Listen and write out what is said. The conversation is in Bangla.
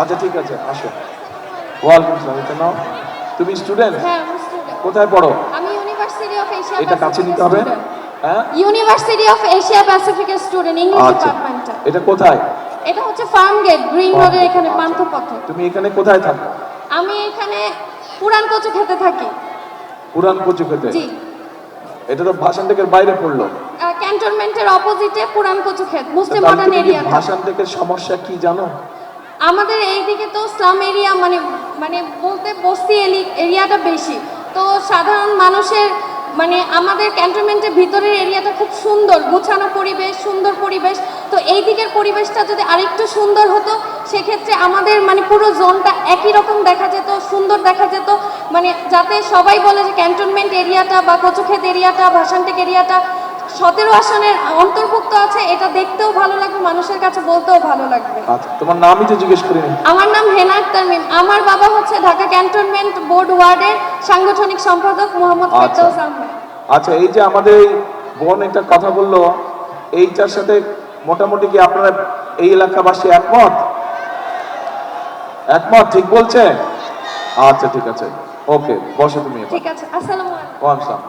আচ্ছা ঠিক আছে আসো। আসসালাম এটা নাও। তুমি স্টুডেন্ট হ্যাঁ। কোথায় পড়ো? আমি ইউনিভার্সিটি অফ এশিয়া এটা কাছে নিতে হবে। হ্যাঁ? ইউনিভার্সিটি অফ এশিয়া প্যাসিফিকের স্টুডেন্ট ইংলিশ ডিপার্টমেন্টে এটা কোথায়? এটা হচ্ছে ফার্ম গেট গ্রিন রোডের এখানে আচ্ছা। পান্থপথে। তুমি এখানে কোথায় থাকো? আমি এখানে পুরান কচু খেতে থাকি। পুরান কচু খেতে জি। এটা তো ভাষান টেকের বাইরে পড়ল। ক্যান্টনমেন্টের অপোজিটে পুরান কচু খেত মুসলিম মডার্ন এরিয়া ভাষান টেকের সমস্যা কি জানো? আমাদের এইদিকে তো স্লাম এরিয়া মানে মানে বলতে বস্তি এরিয়াটা বেশি। তো সাধারণ মানুষের মানে আমাদের ক্যান্টনমেন্টের ভিতরের এরিয়াটা খুব সুন্দর, গোছানো পরিবেশ, সুন্দর পরিবেশ। তো এই দিকের পরিবেশটা যদি আরেকটু সুন্দর হতো, সেক্ষেত্রে আমাদের মানে পুরো জোনটা একই রকম দেখা যেত, সুন্দর দেখা যেত। মানে যাতে সবাই বলে যে ক্যান্টনমেন্ট এরিয়াটা বা কচুক্ষেত এরিয়াটা ভাসানটেক এরিয়াটা সতেরো আসনের অন্তর্ভুক্ত আছে এটা দেখতেও ভালো লাগবে মানুষের কাছে বলতেও ভালো লাগবে। আচ্ছা তোমার নামই তো জিজ্ঞেস করিনি। আমার নাম হেনা আক্তার মিম আমার বাবা হচ্ছে ঢাকা ক্যান্টনমেন্ট বোর্ড ওয়ার্ডের সাংগঠনিক সম্পাদক মোহাম্মদ আচ্ছা। ফেরদৌস আহমেদ। আচ্ছা এই যে আমাদের বোন একটা কথা বলল এইটার সাথে মোটামুটি কি আপনারা এই এলাকাবাসী একমত? একমত ঠিক বলছে? আচ্ছা ঠিক আছে। ওকে বসে তুমি ঠিক আছে আসসালামু আলাইকুম। আসসালাম।